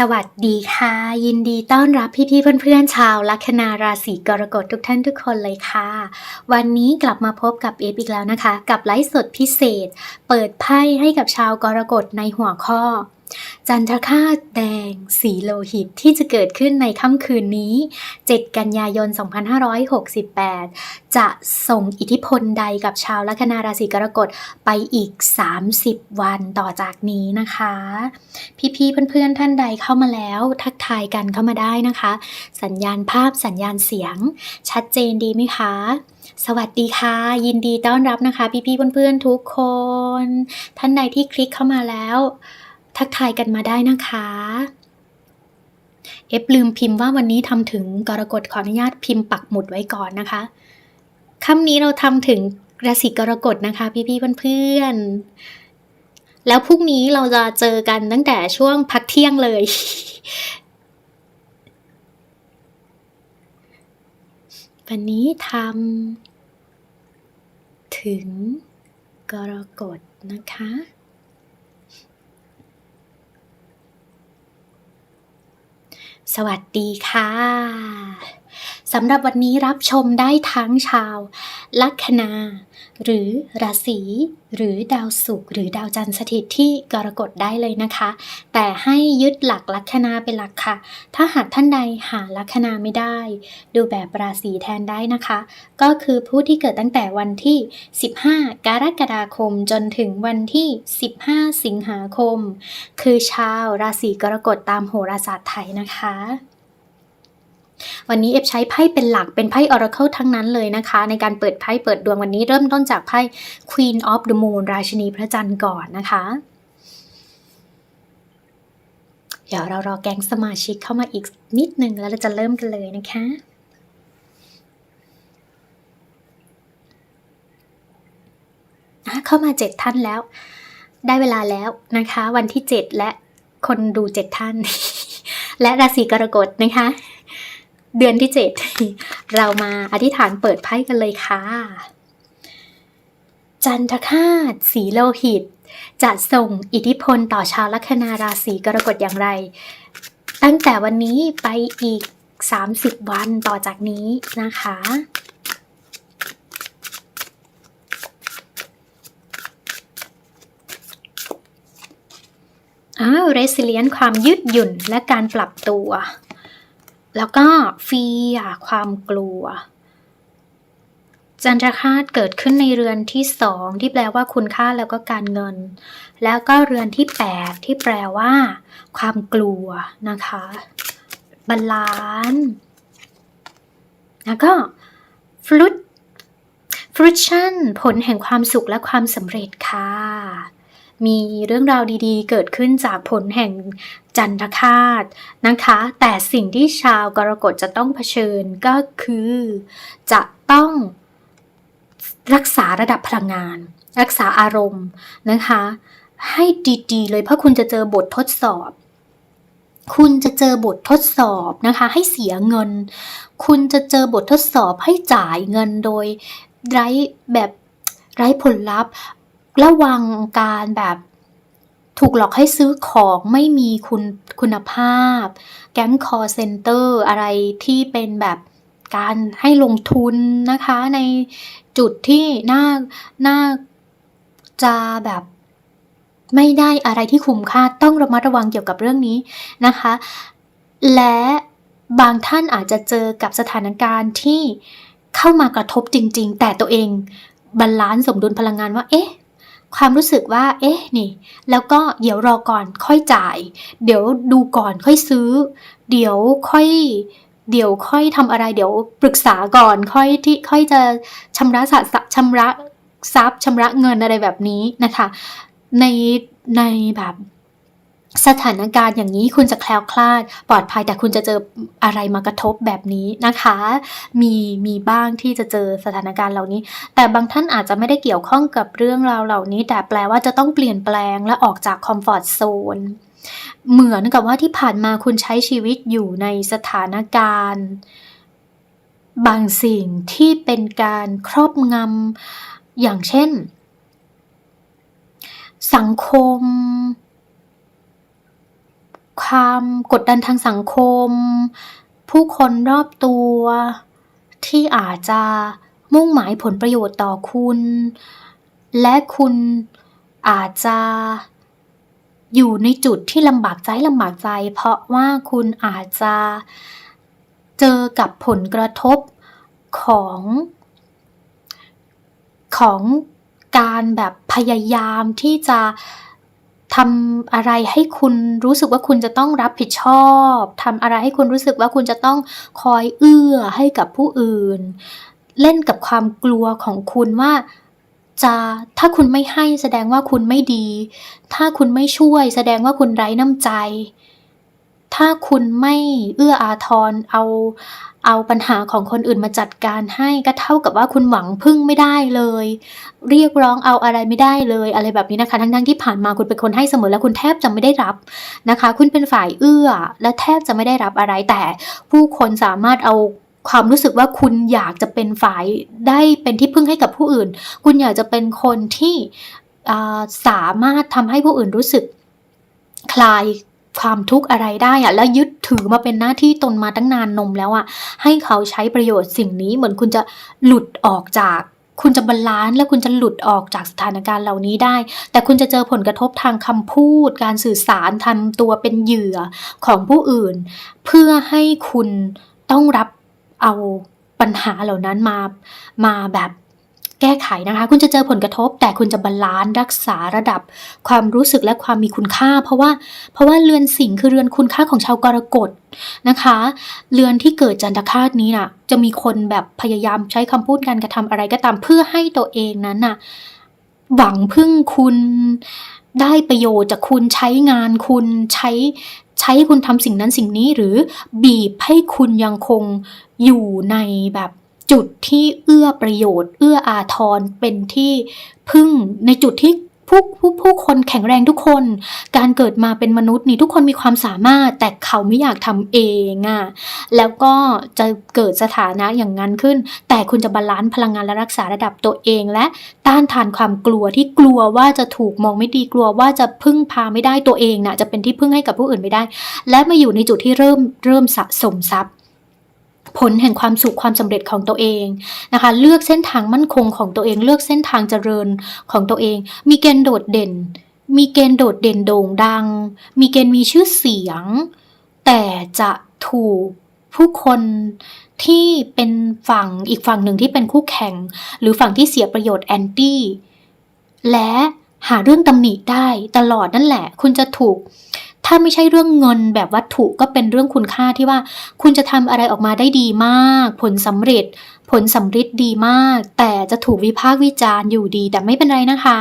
สวัสดีค่ะ ยินดีต้อนรับพี่ๆเพื่อนๆชาวลัคนาราศีกรกฎทุกท่านทุกคนเลยค่ะ วันนี้กลับมาพบกับเอฟอีกแล้วนะคะ กับไลฟ์สดพิเศษ เปิดไพ่ให้กับชาวกรกฎในหัวข้อ จันทคาตแดง สีโลหิตที่จะเกิดขึ้นในค่ำคืนนี้ 7 กันยายน 2568 จะส่งอิทธิพลใดกับชาวลัคนาราศีกรกฎไปอีก 30 วันต่อจากนี้นะคะ พี่ๆเพื่อนๆท่านใดเข้ามาแล้วทักทายกันเข้ามาได้นะคะ สัญญาณภาพสัญญาณเสียง ชัดเจนดีไหมคะสวัสดีค่ะ ยินดีต้อนรับนะคะ พี่ๆเพื่อนๆทุกคน ท่านใดที่คลิกเข้ามาแล้ว ทักทายกันมาได้นะคะเอฟลืมพิมพ์ว่าวันนี้ทำถึงกรกฎขออนุญาตพิมพ์ปักหมุดไว้ก่อนนะคะค่ำนี้เราทำถึงราศีกรกฎนะคะ พี่ๆเพื่อนๆแล้วพรุ่งนี้เราจะเจอกันตั้งแต่ช่วงพักเที่ยงเลย วันนี้ทำถึงกรกฎนะคะ สวัสดีค่ะ สำหรับวันนี้รับชมได้ทั้งชาว ลัคนา หรือราศีหรือดาวศุกร์หรือดาวจันทร์สถิตที่กรกฎได้เลยนะคะ แต่ให้ยึดหลักลัคนาเป็นหลักค่ะ ถ้าหากท่านใดหาลัคนาไม่ได้ ดูแบบราศีแทนได้นะคะ ก็คือผู้ที่เกิดตั้งแต่วันที่ 15 กรกฎาคมจนถึงวันที่ 15 สิงหาคม คือชาวราศีกรกฎตามโหราศาสตร์ไทยนะคะ วันนี้เอฟใช้ไพ่เป็นหลักเป็นไพ่ Oracle ทั้งนั้นเลยนะคะ ในการเปิดไพ่เปิดดวงวันนี้เริ่มต้นจากไพ่ Queen of the Moon ราชินีพระจันทร์ก่อนนะคะ เดี๋ยวเรารอแก๊งสมาชิกเข้ามาอีกนิดนึงแล้วเราจะเริ่มกันเลยนะคะอะเข้ามาเจ็ดท่านแล้ว ได้เวลาแล้วนะคะ วันที่เจ็ดและคนดูเจ็ดท่าน และราศีกรกฎนะคะ เดือนที่เจ็ดเรามาอธิษฐานเปิดไพ่กันเลยค่ะ จันทคาตสีโลหิต จะส่งอิทธิพลต่อชาวลัคนาราศีกรกฎอย่างไร ตั้งแต่วันนี้ไปอีก 30 วันต่อจากนี้นะคะอ้าว resilient ความยืดหยุ่นและการปรับตัว แล้วก็ฟีอะความกลัว จันทรคาตเกิดขึ้นในเรือนที่สองที่แปลว่าคุณค่าแล้วก็การเงิน แล้วก็เรือนที่แปดที่แปลว่า ความกลัวนะคะบาลานซ์แล้วก็ฟลุตฟรุชั่นผลแห่งความสุขและความสำเร็จค่ะ มีเรื่องราวดีๆ เกิดขึ้นจากผลแห่งจันทคาตนะคะ แต่สิ่งที่ชาวกรกฎจะต้องเผชิญก็คือ จะต้องรักษาระดับพลังงาน รักษาอารมณ์นะคะ ให้ดีๆ เลยเพราะคุณจะเจอบททดสอบ คุณจะเจอบททดสอบนะคะ ให้เสียเงิน คุณจะเจอบททดสอบให้จ่ายเงินโดยไร้แบบไร้ผลลัพธ์ ระวังการแบบถูกหลอกให้ซื้อของไม่มีคุณคุณภาพ แก๊งคอร์เซ็นเตอร์อะไรที่เป็นแบบการให้ลงทุนนะคะในจุดที่น่าน่าจะแบบไม่ได้อะไรที่คุ้มค่าต้องระมัดระวังเกี่ยวกับเรื่องนี้นะคะ และบางท่านอาจจะเจอกับสถานการณ์ที่เข้ามากระทบจริง ๆ แต่ตัวเองบาลานซ์สมดุลพลังงานว่า เอ๊ะ ความรู้สึกว่า เอ๊ะนี่ แล้วก็เดี๋ยวรอก่อนค่อยจ่าย เดี๋ยวดูก่อนค่อยซื้อ เดี๋ยวค่อยเดี๋ยวค่อยทำอะไรเดี๋ยวปรึกษาก่อนค่อยที่ค่อยจะชำระสะชำระทรัพย์ชำระเงินอะไรแบบนี้นะคะ ในในแบบ สถานการณ์อย่างนี้คุณจะแคล้วคลาด ปลอดภัยแต่คุณจะเจออะไรมากระทบแบบนี้นะคะ มีมีบ้างที่จะเจอสถานการณ์เหล่านี้ แต่บางท่านอาจจะไม่ได้เกี่ยวข้องกับเรื่องราวเหล่านี้ แต่แปลว่าจะต้องเปลี่ยนแปลงและออกจากคอมฟอร์ทโซนเหมือนกับว่าที่ผ่านมาคุณใช้ชีวิตอยู่ในสถานการณ์ บางสิ่งที่เป็นการครอบงำอย่างเช่น สังคม ความกดดันทางสังคม ผู้คนรอบตัว ที่อาจจะมุ่งหมายผลประโยชน์ต่อคุณ และคุณอาจจะอยู่ในจุดที่ลำบากใจลำบากใจ เพราะว่าคุณอาจจะเจอกับผลกระทบของ ของการแบบพยายามที่จะ ทำอะไรให้คุณรู้สึกว่าคุณจะต้องรับผิดชอบทำอะไรให้คุณรู้สึกว่าคุณจะต้องคอยเอื้อให้กับผู้อื่น เล่นกับความกลัวของคุณว่าจะถ้าคุณไม่ให้แสดงว่าคุณไม่ดี ถ้าคุณไม่ช่วย แสดงว่าคุณไร้น้ำใจ ถ้าคุณไม่เอื้ออาทรเอาเอาปัญหาของคนอื่นมาจัดการให้ก็เท่ากับว่าคุณหวังพึ่งไม่ได้เลย เรียกร้องเอาอะไรไม่ได้เลย อะไรแบบนี้นะคะ ทั้งๆที่ผ่านมาคุณเป็นคนให้เสมอแล้วคุณแทบจะไม่ได้รับนะคะ คุณเป็นฝ่ายเอื้อ และแทบจะไม่ได้รับอะไรแต่ผู้คนสามารถเอาความรู้สึกว่าคุณอยากจะเป็นฝ่ายได้เป็นที่พึ่งให้กับผู้อื่น คุณอยากจะเป็นคนที่สามารถทำให้ผู้อื่นรู้สึกคลาย ความทุกข์อะไรได้อะแล้วยึดถือมาเป็นหน้าที่ตนมาตั้งนานนมแล้วอะให้เขาใช้ประโยชน์สิ่งนี้เหมือนคุณจะหลุดออกจากคุณจะบาลานซ์และคุณจะหลุดออกจากสถานการณ์เหล่านี้ได้ แต่คุณจะเจอผลกระทบทางคำพูด การสื่อสารทำตัวเป็นเหยื่อของผู้อื่น เพื่อให้คุณต้องรับเอาปัญหาเหล่านั้นมามาแบบ แก้ไขนะคะ คุณจะเจอผลกระทบ แต่คุณจะบาลานซ์รักษาระดับ ความรู้สึกและความมีคุณค่า เพราะว่าเพราะว่าเรือนสิงห์คือเรือนคุณค่าของชาวกรกฎนะคะ เรือนที่เกิดจันทคาตนี้น่ะ จะมีคนแบบพยายามใช้คำพูดการกระทำอะไรก็ตามเพื่อให้ตัวเองนั้นน่ะหวังพึ่งคุณได้ประโยชน์จากคุณใช้งานคุณใช้ใช้คุณทำสิ่งนั้นสิ่งนี้หรือบีบให้คุณยังคงอยู่ในแบบ จุดที่เอื้อประโยชน์ เอื้ออาทรเป็นที่พึ่งในจุดที่ผู้ผู้ผู้คนแข็งแรงทุกคน การเกิดมาเป็นมนุษย์นี่ทุกคนมีความสามารถ แต่เขาไม่อยากทำเองอะ่ะ แล้วก็จะเกิดสถานะอย่างนั้นขึ้น แต่คุณจะบาลานซ์พลังงานและรักษาระดับตัวเอง และต้านทานความกลัวที่กลัวว่าจะถูกมองไม่ดีกลัวว่าจะพึ่งพาไม่ได้ตัวเองนะ่ะจะเป็นที่พึ่งให้กับผู้อื่นไม่ได้ และมาอยู่ในจุดที่เริ่มเริ่มสะสมทรัพย์ ผลแห่งความสุขความสำเร็จของตัวเองนะคะ เลือกเส้นทางมั่นคงของตัวเอง เลือกเส้นทางเจริญของตัวเอง มีเกณฑ์โดดเด่น มีเกณฑ์โดดเด่นโด่งดัง มีเกณฑ์มีชื่อเสียง แต่จะถูกผู้คนที่เป็นฝั่งอีกฝั่งหนึ่งที่เป็นคู่แข่ง หรือฝั่งที่เสียประโยชน์แอนตี้และหาเรื่องตำหนิได้ตลอดนั่นแหละ คุณจะถูก ถ้าไม่ใช่เรื่องเงินแบบวัตถุก็เป็นเรื่องคุณค่าที่ว่า คุณจะทำอะไรออกมาได้ดีมาก ผลสำเร็จ ผลสำฤทธิ์ดีมาก แต่จะถูกวิพากษ์วิจารณ์อยู่ดี แต่ไม่เป็นไรนะคะ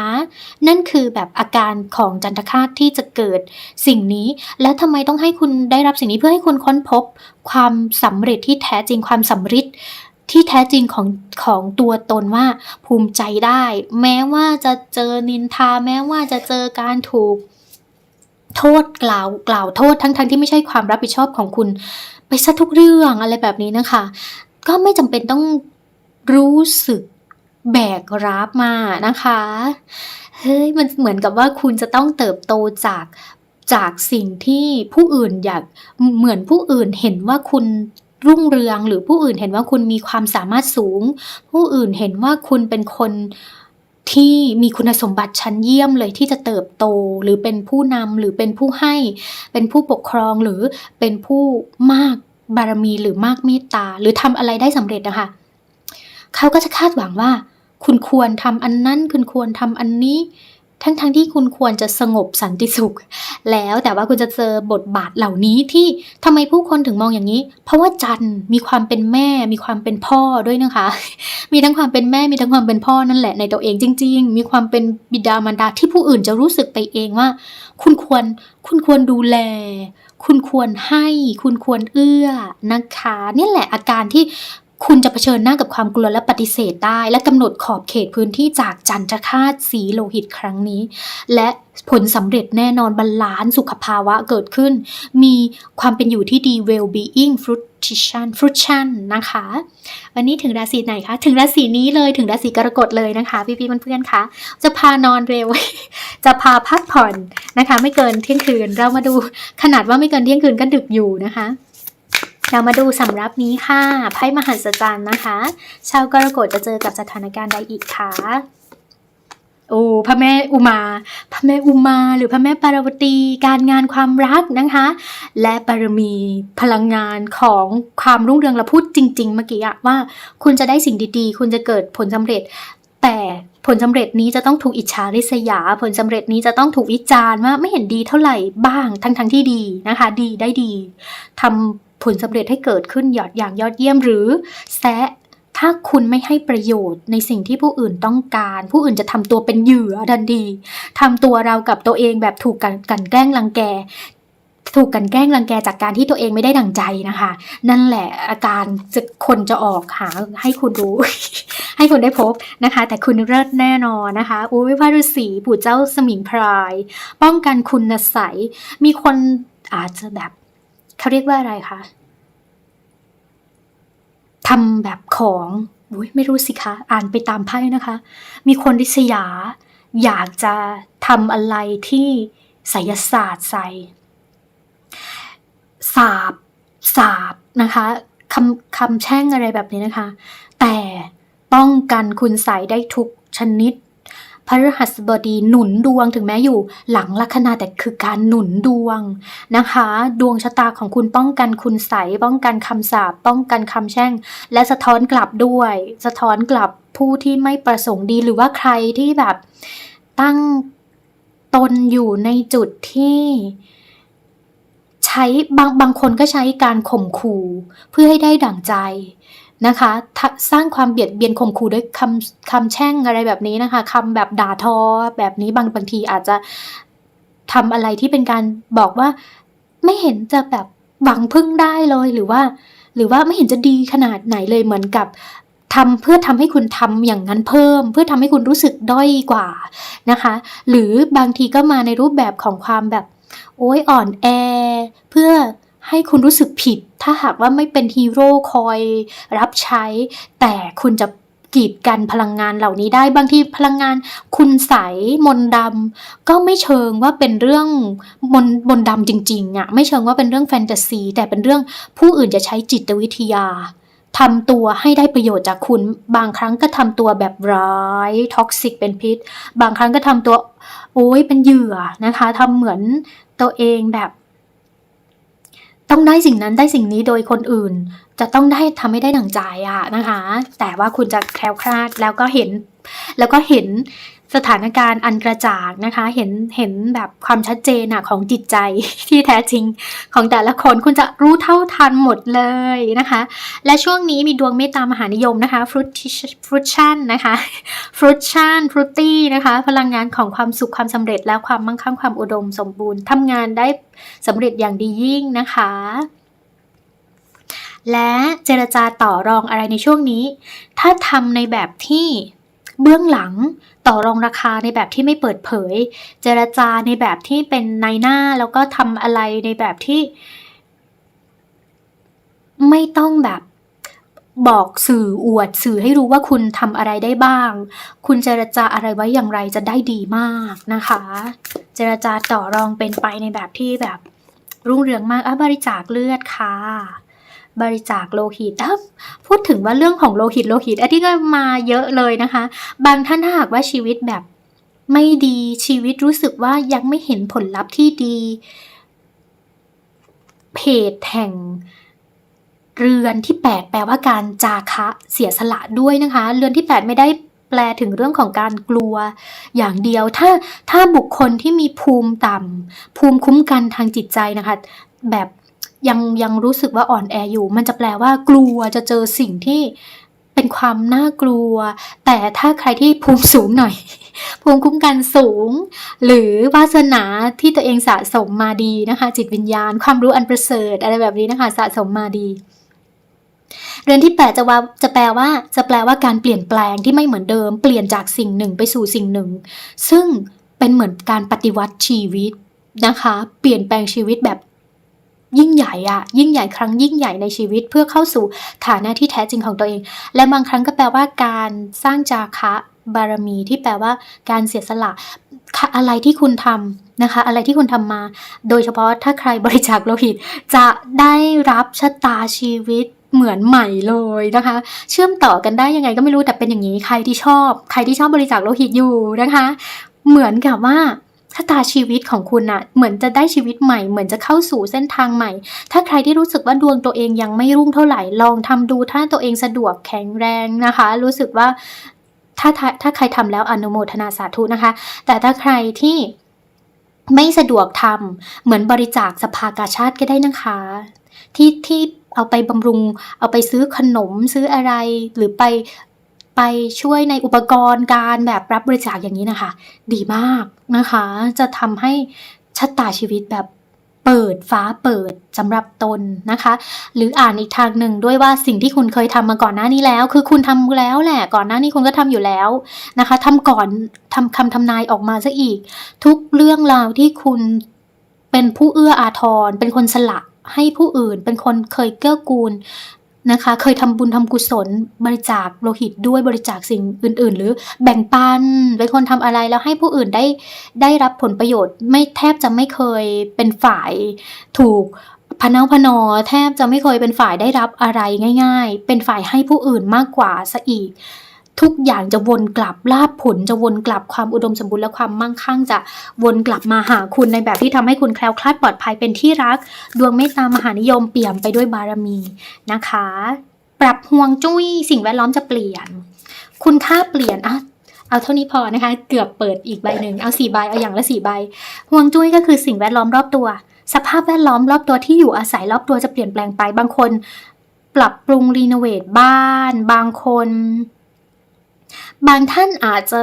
นั่นคือแบบอาการของจันทคาตที่จะเกิดสิ่งนี้ แล้วทำไมต้องให้คุณได้รับสิ่งนี้เพื่อให้คุณค้นพบ ความสำเร็จที่แท้จริงความสำฤทธิ์ที่แท้จริงของของตัวตนว่าภูมิใจได้ แม้ว่าจะเจอนินทา แม้ว่าจะเจอการถูก โทษกล่าวกล่าวโทษทั้งๆทที่ไม่ใช่ความรับผิดชอบของคุณ ไปซะทุกเรื่องอะไรแบบนี้นะคะ ก็ไม่จำเป็นต้องรู้สึกแบกรับมานะคะเฮ้ยมันเหมือนกับว่าคุณจะต้องเติบโตจากจากสิ่งที่ผู้อื่นอยากเหมือนผู้อื่นเห็นว่าคุณรุ่งเรืองหรือผู้อื่นเห็นว่าคุณมีความสามารถสูง ผู้อื่นเห็นว่าคุณเป็นคน ที่มีคุณสมบัติชั้นเยี่ยมเลยที่จะเติบโต หรือเป็นผู้นำหรือเป็นผู้ให้ เป็นผู้ปกครองหรือเป็นผู้มากบารมีหรือมากเมตตา หรือทำอะไรได้สำเร็จนะคะเขาก็จะคาดหวังว่า คุณควรทำอันนั้น คุณควรทำอันนี้ ทั้งๆทที่คุณควรจะสงบสันติสุข แล้วแต่ว่าคุณจะเจอบทบาทเหล่านี้ที่ทำไมผู้คนถึงมองอย่างนี้ เพราะว่าจันทร์มีความเป็นแม่ มีความเป็นพ่อด้วยนะคะ มีทั้งความเป็นแม่มีทั้งความเป็นพ่อนั่นแหละในตัวเองจริง ๆ มีความเป็นบิดามารดาที่ผู้อื่นจะรู้สึกไปเองว่า คุณควรคุณควรดูแล คุณควรให้ คุณควรเอื้อนะคะนี่แหละอาการที่ คุณจะเผชิญหน้ากับความกลัวและปฏิเสธได้ และกำหนดขอบเขตพื้นที่จากจันทคาตสีโลหิตครั้งนี้ และผลสำเร็จแน่นอนบาลานสุขภาวะเกิดขึ้น มีความเป็นอยู่ที่ดี well being fruition fruition นะคะ วันนี้ถึงราศีไหนคะ ถึงราศีนี้เลยถึงราศีกรกฎเลยนะคะพี่พี่ๆเพื่อนๆคะจะพานอนเร็ว จะพาพักผ่อนนะคะ ไม่เกินเที่ยงคืนเรามาดูขนาดว่าไม่เกินเที่ยงคืนก็ดึกอยู่นะคะ เรามาดูสำรับนี้ค่ะ ไพ่มหัศจรรย์นะคะ ชาวกรกฎจะเจอกับสถานการณ์ใดอีกคะโอ้พระแม่อุมา พระแม่อุมา หรือพระแม่ปารวตี การงานความรักนะคะ และบารมีพลังงานของความรุ่งเรืองเราพูดจริง ๆ เมื่อกี้ว่า คุณจะได้สิ่งดีๆ คุณจะเกิดผลสำเร็จ แต่ผลสำเร็จนี้จะต้องถูกอิจฉาริษยา ผลสำเร็จนี้จะต้องถูกวิจารณ์ว่าไม่เห็นดีเท่าไหร่บ้างทั้งๆที่ดีนะคะ ดีได้ดีทำ ผลสำเร็จให้เกิดขึ้นยอดอย่างยอดเยี่ยมหรือแซะถ้าคุณไม่ให้ประโยชน์ในสิ่งที่ผู้อื่นต้องการ ผู้อื่นจะทำตัวเป็นเหยื่อทันทีทำตัวเรากับตัวเองแบบถูกกันกันแกล้งรังแก ถูกกันแกล้งรังแกจากการที่ตัวเองไม่ได้ดั่งใจนะคะ นั่นแหละอาการจะคนจะออกหาให้คุณรู้ ให้คุณได้พบนะคะ แต่คุณเลิศแน่นอนนะคะอุ้ยพระฤาษีปู่เจ้าสมิงพราย ป้องกันคุณใสยมีคนอาจจะแบบ เขาเรียกว่าอะไรคะทำแบบของอุ้ยไม่รู้สิคะ อ่านไปตามไพ่นะคะ มีคนริษยา อยากจะทำอะไรที่ไสยศาสตร์ใส่สาบสาบนะคะคำคำแช่งอะไรแบบนี้นะคะ แต่ป้องกันคุณใส่ได้ทุกชนิด พฤหัสบดีหนุนดวงถึงแม้อยู่ หลังลัคนาแต่คือการหนุนดวงนะคะ ดวงชะตาของคุณป้องกันคุณใสป้องกันคำสาปป้องกันคำแช่ง และสะท้อนกลับด้วย สะท้อนกลับผู้ที่ไม่ประสงค์ดีหรือว่าใครที่แบบตั้งตนอยู่ในจุดที่ใช้บางบางคนก็ใช้การข่มขู่เพื่อให้ได้ดั่งใจ นะคะ สร้างความเบียดเบียนข่มขู่ด้วยคำคำแช่งอะไรแบบนี้นะคะคำแบบด่าทอแบบนี้บางบางทีอาจจะทำอะไรที่เป็นการบอกว่า ไม่เห็นจะแบบหวังพึ่งได้เลยหรือว่า หรือว่าไม่เห็นจะดีขนาดไหนเลยเหมือนกับทำเพื่อทำให้คุณทำอย่างนั้นเพิ่ม เพื่อทำให้คุณรู้สึกด้อยกว่านะคะ หรือบางทีก็มาในรูปแบบของความแบบโอ้ยอ่อนแอ เพื่อ ให้คุณรู้สึกผิด ถ้าหากว่าไม่เป็นฮีโร่คอยรับใช้ แต่คุณจะกีดกันพลังงานเหล่านี้ได้บางทีพลังงาน คุณใสมนดำก็ไม่เชิงว่าเป็นเรื่องมนมนดำจริงๆอะ่ะไม่เชิงว่าเป็นเรื่องแฟนตาซี แต่เป็นเรื่องผู้อื่นจะใช้จิตวิทยาทำตัวให้ได้ประโยชน์จากคุณ บางครั้งก็ทำตัวแบบร้ายท็อกซิกเป็นพิษ บางครั้งก็ทำตัว โอ้ยเป็นเหยื่อนะคะทำเหมือนตัวเองแบบ ต้องได้สิ่งนั้นได้สิ่งนี้โดยคนอื่น จะต้องได้ทำให้ได้ดั่งใจอะนะคะ แต่ว่าคุณจะแคล้วคลาดแล้วก็เห็น แล้วก็เห็น สถานการณ์อันกระจ่างนะคะ เห็นเห็นแบบความชัดเจนอะของจิตใจที่แท้จริงของแต่ละคนคุณจะรู้เท่าทันหมดเลยนะคะ และช่วงนี้มีดวงเมตตามหานิยมนะคะฟรุตฟรุตชันนะคะฟรุตชันฟรุตตี้นะคะ พลังงานของความสุขความสำเร็จและความมั่งคั่งความอุดมสมบูรณ์ทำงานได้สำเร็จอย่างดียิ่งนะคะและเจรจาต่อรองอะไรในช่วงนี้ ถ้าทำในแบบที่เบื้องหลัง ต่อรองราคาในแบบที่ไม่เปิดเผย เจรจาในแบบที่เป็นในหน้าแล้วก็ทำอะไรในแบบที่ ไม่ต้องแบบบอกสื่ออวดสื่อให้รู้ว่าคุณทำอะไรได้บ้าง คุณเจรจาอะไรไว้อย่างไรจะได้ดีมากนะคะ เจรจาต่อรองเป็นไปในแบบที่แบบรุ่งเรืองมากอะบริจาคเลือดค่ะ บริจาคโลหิตอะพูดถึงว่าเรื่องของโลหิตโลหิตอันนี้ก็มาเยอะเลยนะคะ บางท่านถ้าหากว่าชีวิตแบบไม่ดีชีวิตรู้สึกว่ายังไม่เห็นผลลัพธ์ที่ดี เพจแห่งเรือนที่ 8 แปลว่าการจาคะเสียสละด้วยนะคะ เรือนที่ 8 ไม่ได้แปลถึงเรื่องของการกลัว อย่างเดียวถ้าถ้าบุคคลที่มีภูมิต่ำภูมิคุ้มกันทางจิตใจนะคะ แบบ ยังยังรู้สึกว่าอ่อนแออยู่ มันจะแปลว่ากลัวจะเจอสิ่งที่เป็นความน่ากลัว แต่ถ้าใครที่ภูมิสูงหน่อย ภูมิคุ้มกันสูง หรือวาสนาที่ตัวเองสะสมมาดีนะคะ จิตวิญญาณ ความรู้อันประเสริฐอะไรแบบนี้นะคะสะสมมาดีเรือนที่แปดจะว่าจะแปลว่า จะแปลว่าการเปลี่ยนแปลงที่ไม่เหมือนเดิม เปลี่ยนจากสิ่งหนึ่งไปสู่สิ่งหนึ่ง ซึ่งเป็นเหมือนการปฏิวัติชีวิตนะคะ เปลี่ยนแปลงชีวิตแบบ ยิ่งใหญ่อะยิ่งใหญ่ครั้งยิ่งใหญ่ในชีวิตเพื่อเข้าสู่ฐานะที่แท้จริงของตัวเอง และบางครั้งก็แปลว่าการสร้างจาคะบารมีที่แปลว่าการเสียสละอะไรที่คุณทำนะคะ อะไรที่คุณทำมา โดยเฉพาะถ้าใครบริจาคโลหิต จะได้รับชะตาชีวิตเหมือนใหม่เลยนะคะ เชื่อมต่อกันได้ยังไงก็ไม่รู้แต่เป็นอย่างนี้ใครที่ชอบ ใครที่ชอบบริจาคโลหิตอยู่นะคะ เหมือนกับว่า ชะตาชีวิตของคุณอะเหมือนจะได้ชีวิตใหม่ เหมือนจะเข้าสู่เส้นทางใหม่ ถ้าใครที่รู้สึกว่าดวงตัวเองยังไม่รุ่งเท่าไหร่ลองทำดูถ้าตัวเองสะดวกแข็งแรงนะคะ รู้สึกว่าถ้าถ้าถ้าใครทำแล้วอนุโมทนาสาธุนะคะ แต่ถ้าใครที่ไม่สะดวกทำเหมือนบริจาคสภากาชาติก็ได้นะคะ ที่ที่เอาไปบำรุง เอาไปซื้อขนมซื้ออะไรหรือไป ไปช่วยในอุปกรณ์การแบบรับบริจาคอย่างนี้นะคะ ดีมากนะคะ จะทำให้ชะตาชีวิตแบบเปิดฟ้าเปิดสำหรับตนนะคะ หรืออ่านอีกทางหนึ่งด้วยว่าสิ่งที่คุณเคยทำมาก่อนหน้านี้แล้ว คือคุณทำแล้วแหละก่อนหน้านี้คุณก็ทำอยู่แล้วนะคะทำก่อนทำคำทำนายออกมาซะอีก ทุกเรื่องราวที่คุณเป็นผู้เอื้ออาทร เป็นคนสละให้ผู้อื่น เป็นคนเคยเกื้อกูล นะคะ เคยทำบุญทำกุศล บริจาคโลหิตด้วยบริจาคสิ่งอื่น ๆ หรือแบ่งปันเป็นคนทำอะไรแล้วให้ผู้อื่นได้ได้รับผลประโยชน์ ไม่แทบจะไม่เคยเป็นฝ่ายถูกพะเนาพนอแทบจะไม่เคยเป็นฝ่ายได้รับอะไรง่าย ๆ เป็นฝ่ายให้ผู้อื่นมากกว่าซะอีก ทุกอย่างจะวนกลับลาบผลจะวนกลับความอุดมสมบูรณ์และความมั่งคั่งจะวนกลับมาหาคุณในแบบที่ทำให้คุณแคล้วคลาดปลอดภัยเป็นที่รัก ดวงเมตตามหานิยมเปี่ยมไปด้วยบารมีนะคะ ปรับห่วงจุ้ยสิ่งแวดล้อมจะเปลี่ยน คุณค่าเปลี่ยนอะเอาเท่านี้พอนะคะ เกือบเปิดอีกใบหนึ่งเอาสี่ใบเอาอย่างละสี่ใบห่วงจุ้ยก็คือสิ่งแวดล้อมรอบตัว สภาพแวดล้อมรอบตัวที่อยู่อาศัยรอบตัวจะเปลี่ยนแปลงไปบางคน ปรับปรุงรีโนเวทบ้าน บางคน บางท่านอาจจะ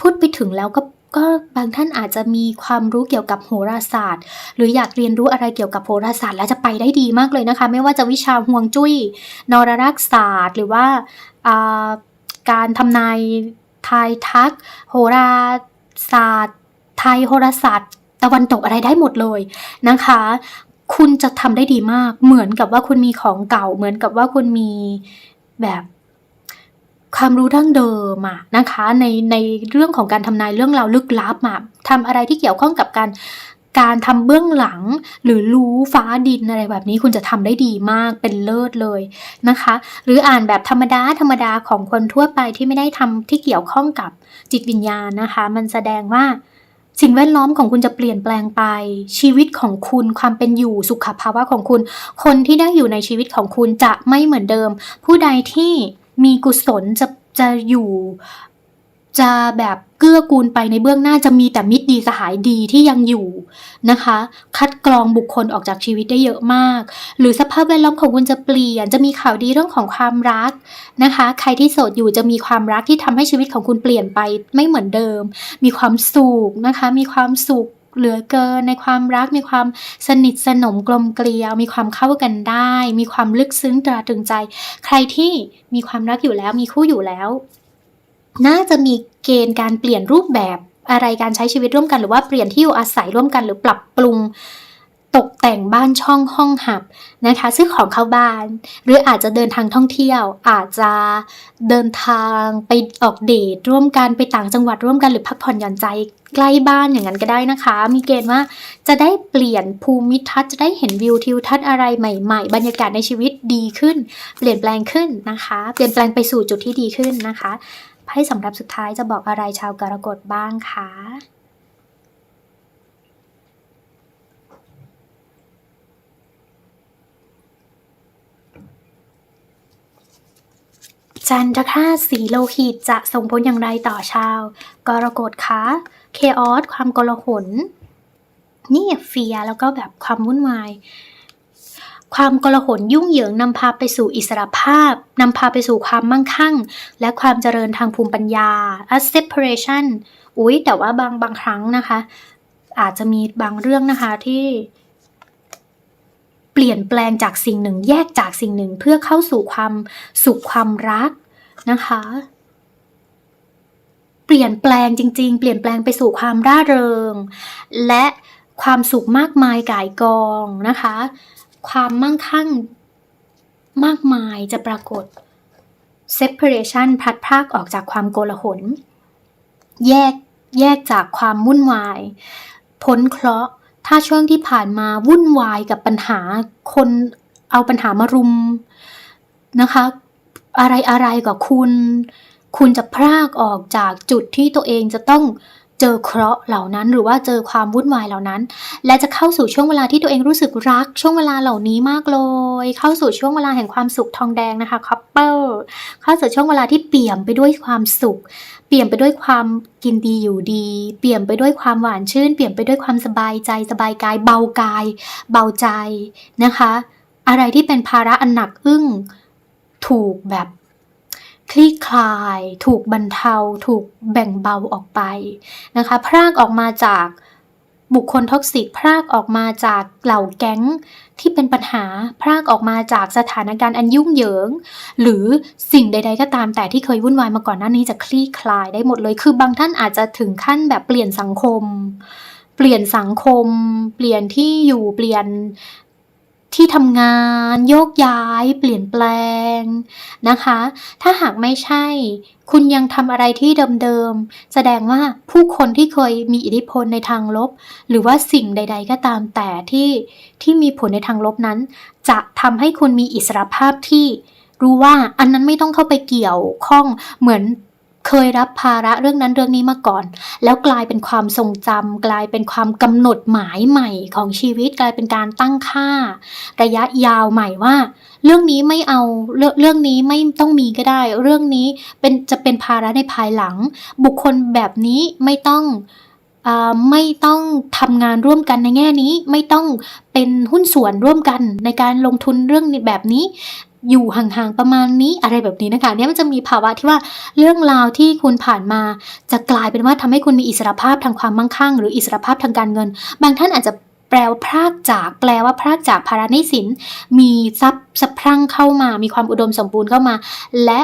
พูดไปถึงแล้วก็ก็บางท่านอาจจะมีความรู้เกี่ยวกับโหราศาสตร์ หรืออยากเรียนรู้อะไรเกี่ยวกับโหราศาสตร์ แล้วจะไปได้ดีมากเลยนะคะ ไม่ว่าจะวิชาห่วงจุ้ยนรรักษศาสตร์ หรือว่าอ่าการทำนายทายทัก โหราศาสตร์ ไทยโหราศาสตร์ ตะวันตกอะไรได้หมดเลยนะคะ คุณจะทำได้ดีมาก เหมือนกับว่าคุณมีของเก่า เหมือนกับว่าคุณมีแบบ ความรู้ดั้งเดิมอะนะคะ ในในเรื่องของการทำนายเรื่องราวลึกลับอะทำอะไรที่เกี่ยวข้องกับการการทำเบื้องหลังหรือรู้ฟ้าดินอะไรแบบนี้คุณจะทำได้ดีมากเป็นเลิศเลยนะคะ หรืออ่านแบบธรรมดาธรรมดาของคนทั่วไปที่ไม่ได้ทำที่เกี่ยวข้องกับจิตวิญญาณนะคะ มันแสดงว่าสิ่งแวดล้อมของคุณจะเปลี่ยนแปลงไป ชีวิตของคุณความเป็นอยู่สุขภาวะของคุณ คนที่ได้อยู่ในชีวิตของคุณจะไม่เหมือนเดิม ผู้ใดที่ มีกุศลจะจะอยู่จะแบบเกื้อกูลไปในเบื้องหน้าจะมีแต่มิตรดีสหายดีที่ยังอยู่นะคะ คัดกรองบุคคลออกจากชีวิตได้เยอะมาก หรือสภาพแวดล้อมของคุณจะเปลี่ยน จะมีข่าวดีเรื่องของความรักนะคะ ใครที่โสดอยู่จะมีความรักที่ทำให้ชีวิตของคุณเปลี่ยนไปไม่เหมือนเดิม มีความสุขนะคะ มีความสุข เหลือเกินในความรักมีความสนิทสนมกลมเกลียว มีความเข้ากันได้ มีความลึกซึ้งตราตรึงใจ ใครที่มีความรักอยู่แล้วมีคู่อยู่แล้ว น่าจะมีเกณฑ์การเปลี่ยนรูปแบบอะไรการใช้ชีวิตร่วมกันหรือว่าเปลี่ยนที่อยู่อาศัยร่วมกันหรือปรับปรุง ตกแต่งบ้านช่องห้องหับนะคะ ซื้อของเข้าบ้าน หรืออาจจะเดินทางท่องเที่ยว อาจจะเดินทางไปออกเดทร่วมกันไปต่างจังหวัดร่วมกันหรือพักผ่อนหย่อนใจใกล้บ้านอย่างนั้นก็ได้นะคะ มีเกณฑ์ว่าจะได้เปลี่ยนภูมิทัศน์จะได้เห็นวิวทิวทัศน์อะไรใหม่ๆ บรรยากาศในชีวิตดีขึ้น เปลี่ยนแปลงขึ้นนะคะ เปลี่ยนแปลงไปสู่จุดที่ดีขึ้นนะคะไพ่สำหรับสุดท้ายจะบอกอะไรชาวกรกฎบ้างคะ จันทคราตสีโลหิตจะส่งผลอย่างไรต่อชาวกรกฎคะเคออสความโกลาหลนี่เฟียแล้วก็แบบความวุ่นวาย ความกลาหลยุ่งเหยิงนำพาไปสู่อิสรภาพนำพาไปสู่ความมั่งคั่ง และความเจริญทางภูมิปัญญา a separation อุ๊ยแต่ว่าบางบางครั้งนะคะ อาจจะมีบางเรื่องนะคะที่เปลี่ยนแปลงจากสิ่งหนึ่งแยกจากสิ่งหนึ่งเพื่อเข้าสู่ความสุขความรัก นะคะ เปลี่ยนแปลงจริง ๆ เปลี่ยนแปลงไปสู่ความร่าเริง และความสุขมากมายก่ายกองนะคะ ความมั่งคั่งมากมายจะปรากฏ separation พลัดพรากออกจากความโกลาหล แยกแยกจากความวุ่นวาย พ้นเคราะห์ ถ้าช่วงที่ผ่านมาวุ่นวายกับปัญหาคนเอาปัญหามารุมนะคะ อะไรอะไรกับคุณ คุณจะพรากออกจากจุดที่ตัวเองจะต้องเจอเคราะห์เหล่านั้น หรือว่าเจอความวุ่นวายเหล่านั้น และจะเข้าสู่ช่วงเวลาที่ตัวเองรู้สึกรัก ช่วงเวลาเหล่านี้มากเลย เข้าสู่ช่วงเวลาแห่งความสุขทองแดงนะคะคัพเปิลเข้าสู่ช่วงเวลาที่เปี่ยมไปด้วยความสุข เปี่ยมไปด้วยความกินดีอยู่ดี เปี่ยมไปด้วยความหวานชื่น เปี่ยมไปด้วยความสบายใจสบายกาย เบากาย เบาใจนะคะ อะไรที่เป็นภาระอันหนักอึ้ง ถูกแบบคลี่คลาย ถูกบรรเทา ถูกแบ่งเบาออกไปนะคะ พรากออกมาจากบุคคลท็อกซิกพรากออกมาจากเหล่าแก๊งที่เป็นปัญหาพรากออกมาจากสถานการณ์อันยุ่งเหยิง หรือสิ่งใด ๆ ก็ตามแต่ที่เคยวุ่นวายมาก่อนหน้านี้จะคลี่คลายได้หมดเลย คือบางท่านอาจจะถึงขั้นแบบเปลี่ยนสังคม เปลี่ยนสังคม เปลี่ยนที่อยู่เปลี่ยน ที่ทำงานโยกย้ายเปลี่ยนแปลงนะคะ ถ้าหากไม่ใช่ คุณยังทำอะไรที่เดิมๆ แสดงว่าผู้คนที่เคยมีอิทธิพลในทางลบ หรือว่าสิ่งใด ๆ ก็ตามแต่ที่ที่มีผลในทางลบนั้น จะทำให้คุณมีอิสรภาพที่รู้ว่าอันนั้นไม่ต้องเข้าไปเกี่ยวข้องเหมือน เคยรับภาระเรื่องนั้นเรื่องนี้มาก่อน แล้วกลายเป็นความทรงจำกลายเป็นความกำหนดหมายใหม่ของชีวิตกลายเป็นการตั้งค่า ระยะยาวใหม่ว่า เรื่องนี้ไม่เอาเรื่องเรื่องนี้ไม่ต้องมีก็ได้ เรื่องนี้เป็นจะเป็นภาระในภายหลัง บุคคลแบบนี้ไม่ต้องไม่ต้องทำงานร่วมกันในแง่นี้ไม่ต้องเป็นหุ้นส่วนร่วมกันในการลงทุนเรื่องแบบนี้ อยู่ห่างๆประมาณนี้อะไรแบบนี้นะคะเนี่ยมันจะมีภาวะที่ว่าเรื่องราวที่คุณผ่านมา จะกลายเป็นว่าทำให้คุณมีอิสรภาพทางความมั่งคั่ง หรืออิสรภาพทางการเงิน บางท่านอาจจะแปลว่าพรากจาก แปลว่าพรากจากภาระหนี้สิน มีทรัพย์สะพรั่งเข้ามา มีความอุดมสมบูรณ์เข้ามา และ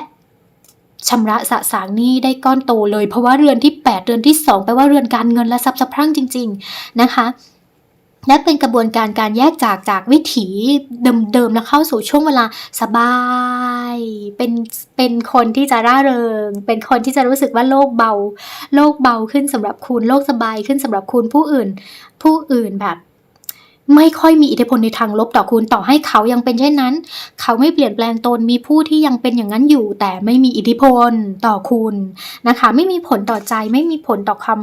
ชำระสะสางหนี้ได้ก้อนโตเลย เพราะว่าเรือนที่ 8 เรือนที่ 2 แปลว่าเรือนการเงินและทรัพย์สะพรั่งจริง ๆ นะคะ และเป็นกระบวนการการแยกจากจากวิถีเดิมๆแล้วเข้าสู่ช่วงเวลาสบาย เป็นเป็นคนที่จะร่าเริง เป็นคนที่จะรู้สึกว่าโลกเบา โลกเบาขึ้นสำหรับคุณโลกสบายขึ้นสำหรับคุณผู้อื่น ผู้อื่นแบบไม่ค่อยมีอิทธิพลในทางลบต่อคุณต่อให้เขายังเป็นเช่นนั้น เขาไม่เปลี่ยนแปลงตนมีผู้ที่ยังเป็นอย่างนั้นอยู่ แต่ไม่มีอิทธิพลต่อคุณนะคะ ไม่มีผลต่อใจไม่มีผลต่อความ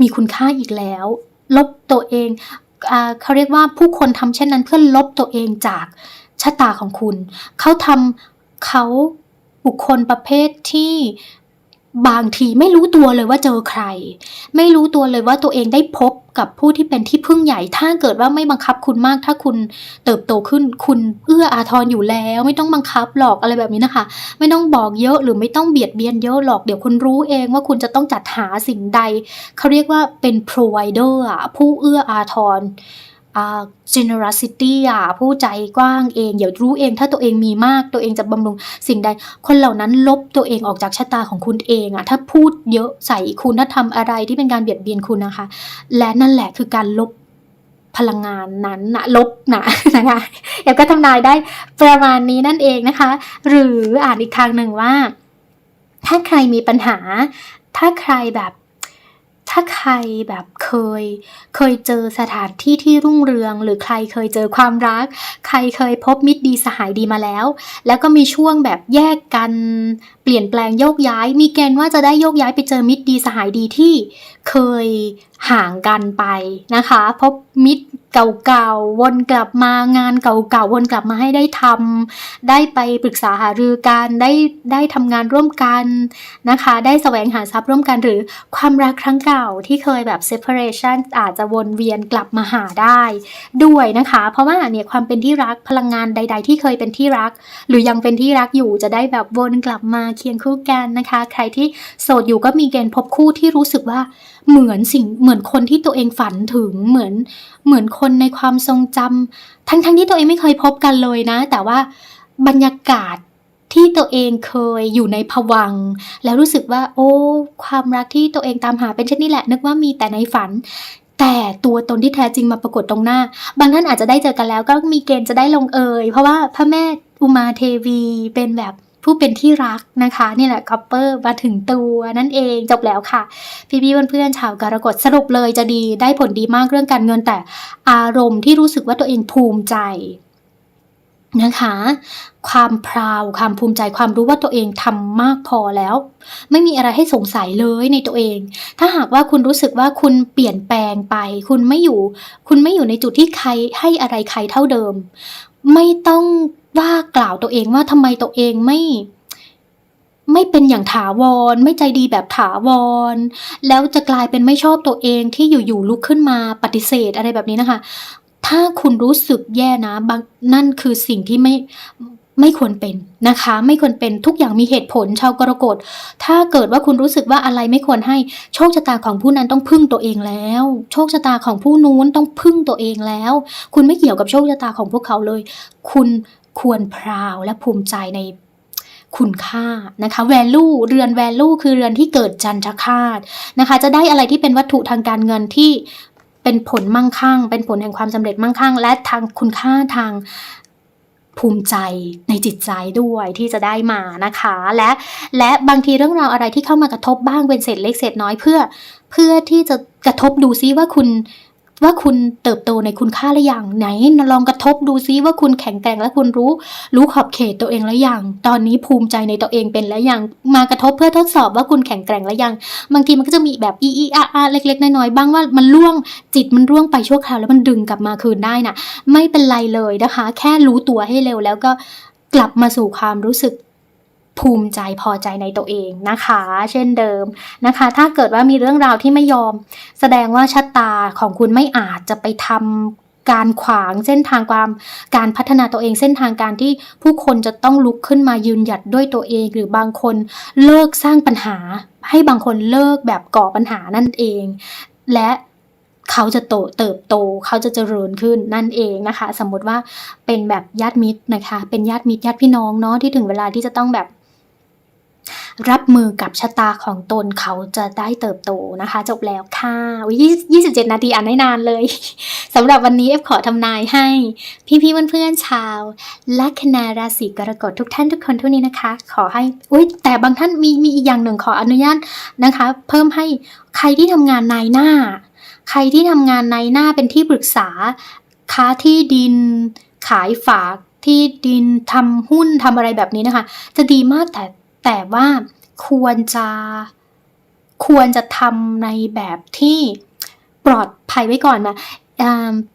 มีคุณค่าอีกแล้ว ลบตัวเอง เขาเรียกว่าผู้คนทำเช่นนั้นเพื่อลบตัวเองจากชะตาของคุณ เขาทำเขาบุคคลประเภทที่ บางทีไม่รู้ตัวเลยว่าเจอใคร ไม่รู้ตัวเลยว่าตัวเองได้พบกับผู้ที่เป็นที่พึ่งใหญ่ ถ้าเกิดว่าไม่บังคับคุณมาก ถ้าคุณเติบโตขึ้น คุณเอื้ออาทรอยู่แล้ว ไม่ต้องบังคับหรอกอะไรแบบนี้นะคะ ไม่ต้องบอกเยอะหรือไม่ต้องเบียดเบียนเยอะหรอก เดี๋ยวคุณรู้เองว่าคุณจะต้องจัดหาสิ่งใด เขาเรียกว่าเป็น provider อะผู้เอื้ออาทรอ่า generosity อะผู้ใจกว้างเองเดี๋ยวรู้เองถ้าตัวเองมีมากตัวเองจะบำรุงสิ่งใด คนเหล่านั้นลบตัวเองออกจากชะตาของคุณเองอะถ้าพูดเยอะใส่คุณถ้าทำอะไรที่เป็นการเบียดเบียนคุณนะคะ และนั่นแหละคือการลบพลังงานนั้นนะลบนะนะคะเดี๋ยก็ทำนายได้ประมาณนี้นั่นเองนะคะ หรืออ่านอีกทางหนึ่งว่า ถ้าใครมีปัญหา ถ้าใครแบบ ถ้าใครแบบเคย เคยเจอสถานที่ที่รุ่งเรือง หรือใครเคยเจอความรัก ใครเคยพบมิตรดีสหายดีมาแล้ว แล้วก็มีช่วงแบบแยกกันเปลี่ยนแปลงโยกย้าย มีเกณฑ์ว่าจะได้โยกย้ายไปเจอมิตรดีสหายดีที่เคยห่างกันไปนะคะ พบมิตร เก่าๆ วนกลับมางานเก่าๆ วนกลับมาให้ได้ทำได้ไปปรึกษาหารือกันได้ได้ทำงานร่วมกันนะคะ ได้แสวงหาทรัพย์ร่วมกันหรือความรักครั้งเก่าที่เคยแบบ separation อาจจะวนเวียนกลับมาหาได้ด้วยนะคะ เพราะว่าเนี่ยความเป็นที่รักพลังงานใด ๆ ที่เคยเป็นที่รัก หรือยังเป็นที่รักอยู่จะได้แบบวนกลับมาเคียงคู่กันนะคะ ใครที่โสดอยู่ก็มีเกณฑ์พบคู่ที่รู้สึกว่าเหมือนสิ่งเหมือนคนที่ตัวเองฝันถึงเหมือนเหมือนคนในความทรงจำทั้งๆที่ตัวเองไม่เคยพบกันเลยนะ แต่ว่าบรรยากาศที่ตัวเองเคยอยู่ในภวัง แล้วรู้สึกว่า โอ้ ความรักที่ตัวเองตามหาเป็นเช่นนี้แหละ นึกว่ามีแต่ในฝัน แต่ตัวตนที่แท้จริงมาปรากฏตรงหน้า บางท่านอาจจะได้เจอกันแล้วก็มีเกณฑ์จะได้ลงเอย เพราะว่าพระแม่อุมาเทวีเป็นแบบ ผู้เป็นที่รักนะคะนี่แหละคอปเปอร์มาถึงตัวนั่นเองจบแล้วค่ะ พี่ๆเพื่อนๆชาวกรกฎสรุปเลยจะดีได้ผลดีมากเรื่องการเงินแต่อารมณ์ที่รู้สึกว่าตัวเองภูมิใจนะคะ ความพราวความภูมิใจความรู้ว่าตัวเองทำมากพอแล้ว ไม่มีอะไรให้สงสัยเลยในตัวเอง ถ้าหากว่าคุณรู้สึกว่าคุณเปลี่ยนแปลงไป คุณไม่อยู่ คุณไม่อยู่ในจุดที่ใครให้อะไรใครเท่าเดิม ไม่ต้อง ว่ากล่าวตัวเองว่าทำไมตัวเองไม่ ไม่เป็นอย่างถาวร ไม่ใจดีแบบถาวร แล้วจะกลายเป็นไม่ชอบตัวเองที่อยู่ๆลุกขึ้นมาปฏิเสธอะไรแบบนี้นะคะ ถ้าคุณรู้สึกแย่นะบางนั่นคือสิ่งที่ไม่ไม่ควรเป็นนะคะ ไม่ควรเป็นทุกอย่างมีเหตุผลชาวกรกฎ ถ้าเกิดว่าคุณรู้สึกว่าอะไรไม่ควรให้โชคชะตาของผู้นั้นต้องพึ่งตัวเองแล้ว โชคชะตาของผู้นู้นต้องพึ่งตัวเองแล้ว คุณไม่เกี่ยวกับโชคชะตาของพวกเขาเลย คุณ ควรพราวและภูมิใจในคุณค่านะคะ value เรือน value คือเรือนที่เกิดจันทคาตนะคะ จะได้อะไรที่เป็นวัตถุทางการเงินที่เป็นผลมั่งคั่ง เป็นผลแห่งความสำเร็จมั่งคั่ง และทางคุณค่าทางภูมิใจในจิตใจด้วยที่จะได้มานะคะ และและบางทีเรื่องราวอะไรที่เข้ามากระทบบ้างเป็นเศษเล็กเศษน้อยเพื่อ เพื่อที่จะกระทบดูซิว่าคุณ ว่าคุณเติบโตในคุณค่าหรือยังไหนลองกระทบดูซิว่าคุณแข็งแกร่งและคุณรู้ รู้ขอบเขตตัวเองแล้วยังตอนนี้ภูมิใจในตัวเองเป็นแล้วยังมากระทบเพื่อทดสอบว่าคุณแข็งแกร่งแล้วยัง บางทีมันก็จะมีแบบอีอีอาอาเล็กๆน้อยๆบ้างว่ามันล่วงจิตมันร่วงไปชั่วคราวแล้วมันดึงกลับมาคืนได้น่ะไม่เป็นไรเลยนะคะ แค่รู้ตัวให้เร็วแล้วก็กลับมาสู่ความรู้สึก ภูมิใจพอใจในตัวเองนะคะ เช่นเดิมนะคะ ถ้าเกิดว่ามีเรื่องราวที่ไม่ยอม แสดงว่าชะตาของคุณไม่อาจจะไปทำการขวางเส้นทางความการพัฒนาตัวเองเส้นทางการที่ผู้คนจะต้องลุกขึ้นมายืนหยัดด้วยตัวเอง หรือบางคนเลิกสร้างปัญหา ให้บางคนเลิกแบบก่อปัญหานั่นเอง และเขาจะโตเติบโตเขาจะเจริญขึ้นนั่นเองนะคะ สมมติว่าเป็นแบบญาติมิตรนะคะ เป็นญาติมิตรญาติพี่น้องเนาะที่ถึงเวลาที่จะต้องแบบ รับมือกับชะตาของตนเขาจะได้เติบโตนะคะ จบแล้วค่ะยี่สิบเจ็ดนาทีอ่านได้นานเลยสำหรับวันนี้เอฟขอทำนายให้ พี่ๆเพื่อนๆชาวลัคนาราศีกรกฎทุกท่านทุกคนทุกนี้นะคะ ขอให้อุ้ยแต่บางท่านมีมีอีกอย่างหนึ่งขออนุญาตนะคะ เพิ่มให้ใครที่ทำงานนายหน้า ใครที่ทำงานนายหน้าเป็นที่ปรึกษา ค้าที่ดินขายฝากที่ดินทำหุ้นทำอะไรแบบนี้นะคะ จะดีมากแต่ แต่ว่าควรจะควรจะทำในแบบที่ปลอดภัยไว้ก่อนนะ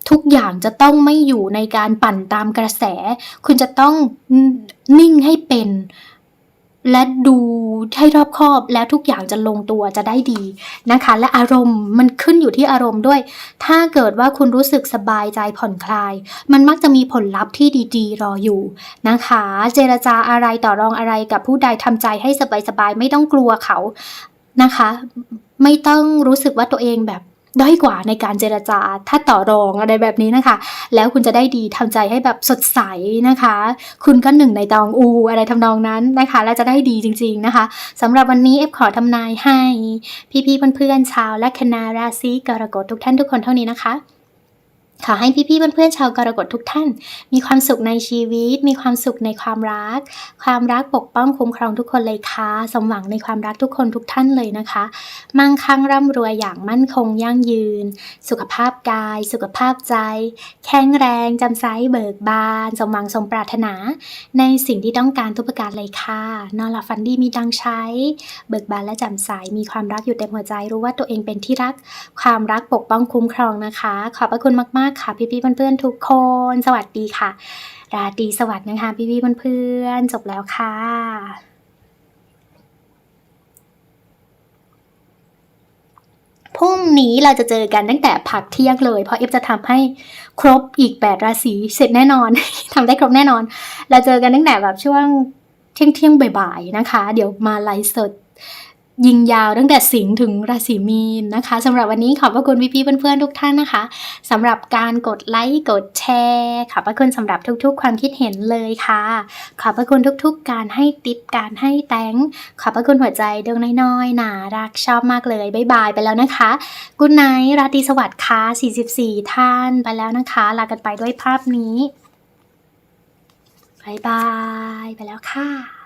ทุกอย่างจะต้องไม่อยู่ในการปั่นตามกระแส คุณจะต้องนิ่งให้เป็น และดูให้รอบคอบแล้วทุกอย่างจะลงตัวจะได้ดีนะคะ และอารมณ์มันขึ้นอยู่ที่อารมณ์ด้วย ถ้าเกิดว่าคุณรู้สึกสบายใจผ่อนคลาย มันมักจะมีผลลัพธ์ที่ดีๆ รออยู่นะคะ เจรจาอะไรต่อรองอะไรกับผู้ใดทำใจให้สบายๆไม่ต้องกลัวเขานะคะ ไม่ต้องรู้สึกว่าตัวเองแบบ ด้อยกว่าในการเจรจาถ้าต่อรองอะไรแบบนี้นะคะ แล้วคุณจะได้ดีทำใจให้แบบสดใสนะคะ คุณก็หนึ่งในตองอูอะไรทำนองนั้นนะคะ และจะได้ดีจริง ๆนะคะสำหรับวันนี้เอฟขอทำนายให้ พี่ๆเพื่อนๆชาวและคณาราศีกรกฎทุกท่านทุกคนเท่านี้นะคะ ขอให้พี่ๆเพื่อนๆชาวกรกฎทุกท่าน มีความสุขในชีวิต มีความสุขในความรัก ความรักปกป้องคุ้มครองทุกคนเลยค่ะสมหวังในความรักทุกคนทุกท่านเลยนะคะ มั่งคั่งร่ำรวยอย่างมั่นคงยั่งยืน สุขภาพกาย สุขภาพใจ แข็งแรงจำใสเบิกบาน สมหวังสมปรารถนา ในสิ่งที่ต้องการทุกประการเลยค่ะนอนหลับฝันดีมีดังใช้ เบิกบานและจ่มใสมีความรักอยู่เต็มหัวใจรู้ว่าตัวเองเป็นที่รัก ความรักปกป้องคุ้มครองนะคะ ขอบพระคุณมากๆค่ะ พี่ๆเพื่อนๆทุกคน สวัสดีค่ะ ราตรีสวัสดิ์นะคะพี่ๆเพื่อนๆจบแล้วค่ะพรุ่งนี้เราจะเจอกันตั้งแต่พักเที่ยงเลย เพราะเอฟจะทำให้ครบอีก8ราศีเสร็จแน่นอนทำได้ครบแน่นอน เราเจอกันตั้งแต่แบบช่วงเที่ยงเที่ยงบ่ายๆนะคะ เดี๋ยวมาไลฟ์สด ยิงยาวตั้งแต่สิงห์ถึงราศีมีนนะคะสำหรับวันนี้ขอบพระคุณพี่ๆเพื่อนๆทุกท่านนะคะสำหรับการกดไลค์กดแชร์ขอบพระคุณสำหรับทุกๆ ความคิดเห็นเลยค่ะ ขอบพระคุณทุกๆ การให้ติปการให้แตงขอบพระคุณหัวใจดวงน้อยๆน่ารักชอบมากเลยบ๊ายบายไปแล้วนะคะกุณไนราตรีสวัสดิ์ค่ะ44 ท่านไปแล้วนะคะ ลากันไปด้วยภาพนี้บายบายไปแล้วค่ะ